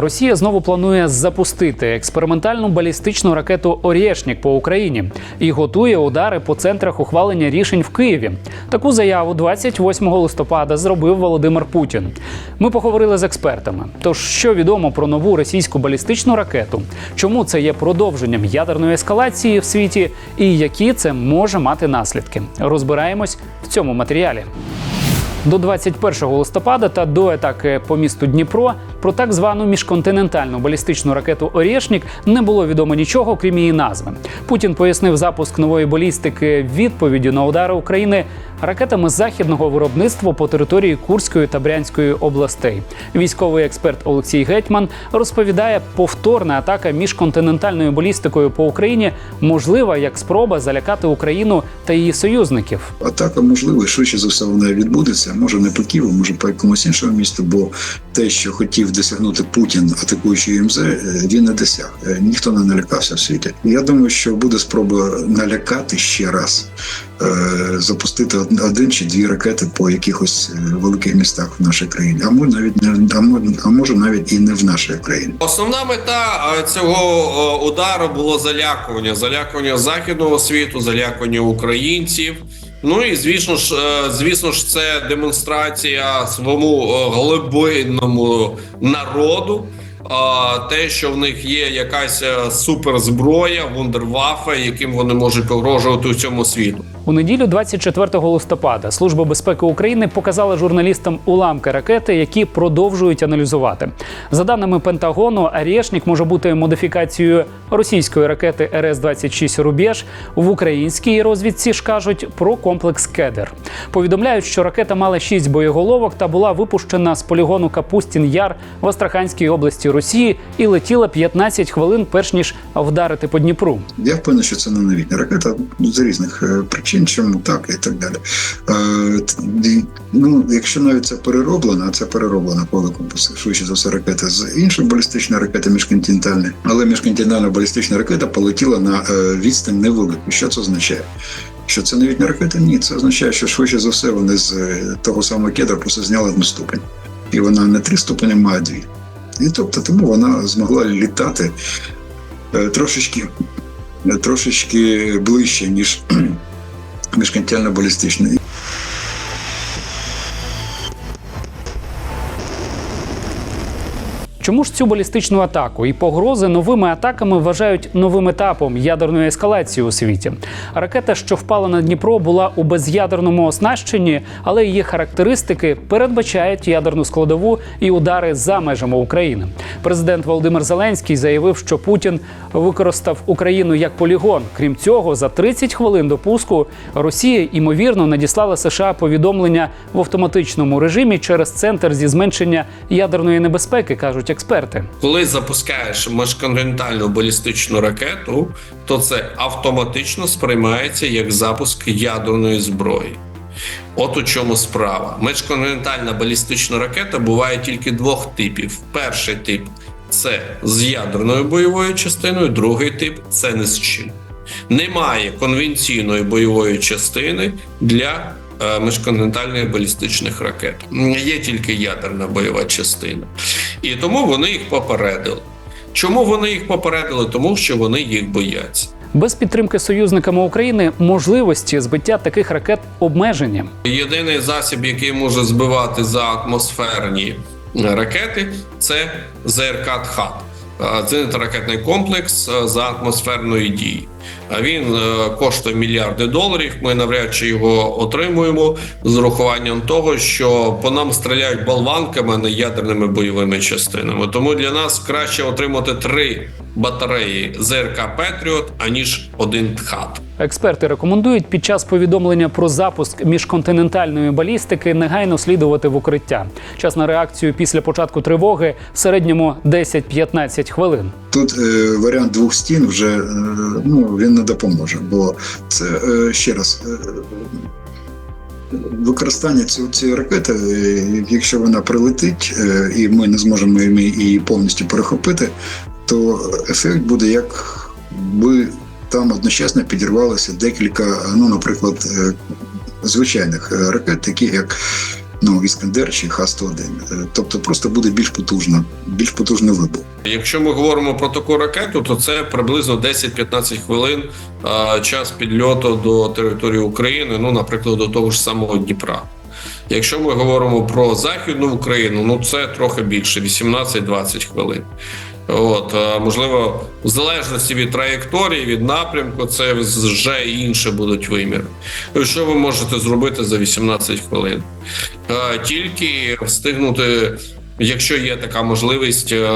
Росія знову планує запустити експериментальну балістичну ракету Орєшнік по Україні і готує удари по центрах ухвалення рішень в Києві. Таку заяву 28 листопада зробив Володимир Путін. Ми поговорили з експертами. Тож що відомо про нову російську балістичну ракету, чому це є продовженням ядерної ескалації в світі, і які це може мати наслідки. Розбираємось в цьому матеріалі. До 21 листопада та до атаки по місту Дніпро про так звану міжконтинентальну балістичну ракету Орєшнік не було відомо нічого, крім її назви. Путін пояснив запуск нової балістики відповіддю на удари України ракетами західного виробництва по території Курської та Брянської областей. Військовий експерт Олексій Гетьман розповідає, повторна атака міжконтинентальною балістикою по Україні можлива як спроба залякати Україну та її союзників. Атака можлива, швидше за все вона відбудеться. Може не по Києву, може по якомусь іншому місту, бо те, що хотів досягнути Путін, атакуючи ЮМЗ, е, він не досяг. Е, Ніхто не налякався в світі. Я думаю, що буде спроба налякати ще раз, е, запустити од- один чи дві ракети по якихось великих містах в нашій країні, а може навіть не а може навіть і не в нашій країні. Основна мета цього удару було залякування, залякування західного світу, залякування українців. Ну і звісно ж, е, звісно ж, це демонстрація своєму е, глибинному народу. Те, що в них є якась е, суперзброя, вундервафе, яким вони можуть погрожувати у цьому світу. У неділю, 24 листопада, Служба безпеки України показала журналістам уламки ракети, які продовжують аналізувати. За даними Пентагону, Арєшнік може бути модифікацією російської ракети РС-26 Рубеж. В українській розвідці ж кажуть про комплекс Кедер. Повідомляють, що ракета мала 6 боєголовок та була випущена з полігону Капустін Яр в Астраханській області Росії і летіла 15 хвилин, перш ніж вдарити по Дніпру. Я впевнений, що це не новітня ракета з різних е, причин, чому так і так далі. Ну, якщо навіть це перероблено, а це перероблена по швидше за все ракета з іншої балістичної ракети міжконтинентальної, але міжконтинентальна балістична ракета полетіла на е, відстань невелику. Що це означає? Що це новітня ракета? Ні, це означає, що швидше за все вони з е, того самого кедра просто зняли одну ступень. І вона не три ступені, а дві. І тобто тому вона змогла літати е, трошечки трошечки ближче, ніж міжконтинентальна Чому ж цю балістичну атаку і погрози новими атаками вважають новим етапом ядерної ескалації у світі? Ракета, що впала на Дніпро, була у без'ядерному оснащенні, але її характеристики передбачають ядерну складову і удари за межами України. Президент Володимир Зеленський заявив, що Путін використав Україну як полігон. Крім цього, за 30 хвилин до пуску Росія ймовірно надіслала США повідомлення в автоматичному режимі через центр зі зменшення ядерної небезпеки, кажуть експерти. Коли запускаєш міжконтинентальну балістичну ракету, то це автоматично сприймається як запуск ядерної зброї. От у чому справа. Міжконтинентальна балістична ракета буває тільки двох типів. Перший тип це з ядерною бойовою частиною, другий тип це не з чим. Немає конвенційної бойової частини для е, міжконтинентальних балістичних ракет. Є тільки ядерна бойова частина. І тому вони їх попередили. Чому вони їх попередили? Тому що вони їх бояться. Без підтримки союзниками України можливості збиття таких ракет обмежені. Єдиний засіб, який може збивати за атмосферні ракети, це ЗРК «Тхат». Е, Зенітно-ракетний комплекс е, за атмосферної дії. А Він е, коштує мільярди доларів. Ми навряд чи його отримуємо з урахуванням того, що по нам стріляють болванками, а не ядерними бойовими частинами. Тому для нас краще отримати три батареї ЗРК Петріот, аніж один ТХАТ. Експерти рекомендують під час повідомлення про запуск міжконтинентальної балістики негайно слідувати в укриття. Час на реакцію після початку тривоги в середньому 10-15 хвилин. Тут е, варіант двох стін вже е, ну, він не допоможе, бо це е, ще раз. Е, Використання цієї, ракети, е, якщо вона прилетить, і ми не зможемо її повністю перехопити, то ефект буде як би там одночасно підірвалося декілька, ну, наприклад, звичайних ракет, таких як ну Іскандер чи Х-101. Е, Тобто просто буде більш потужна, більш потужний вибух. Якщо ми говоримо про таку ракету, то це приблизно 10-15 хвилин а, час підльоту до території України, ну, наприклад, до того ж самого Дніпра. Якщо ми говоримо про Західну Україну, ну це трохи більше 18-20 хвилин. От, можливо, в залежності від траєкторії, від напрямку, це вже інше будуть виміри. Ну, Що ви можете зробити за 18 хвилин? Тільки встигнути, якщо є така можливість, е,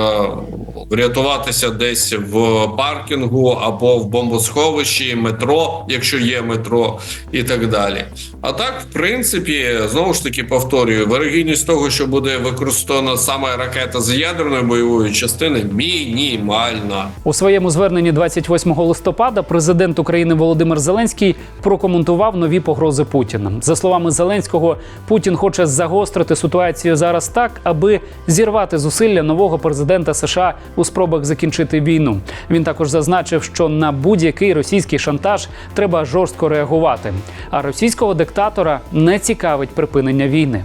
врятуватися десь в паркінгу або в бомбосховищі, метро, якщо є метро, і так далі. А так, в принципі, знову ж таки повторюю, вирогідність того, що буде використана саме ракета з ядерної бойової частини, мінімальна. У своєму зверненні 28 листопада президент України Володимир Зеленський прокоментував нові погрози Путіна. За словами Зеленського, Путін хоче загострити ситуацію зараз так, аби зірвати зусилля нового президента США у спробах закінчити війну. Він також зазначив, що на будь-який російський шантаж треба жорстко реагувати. А російського диктатора не цікавить припинення війни.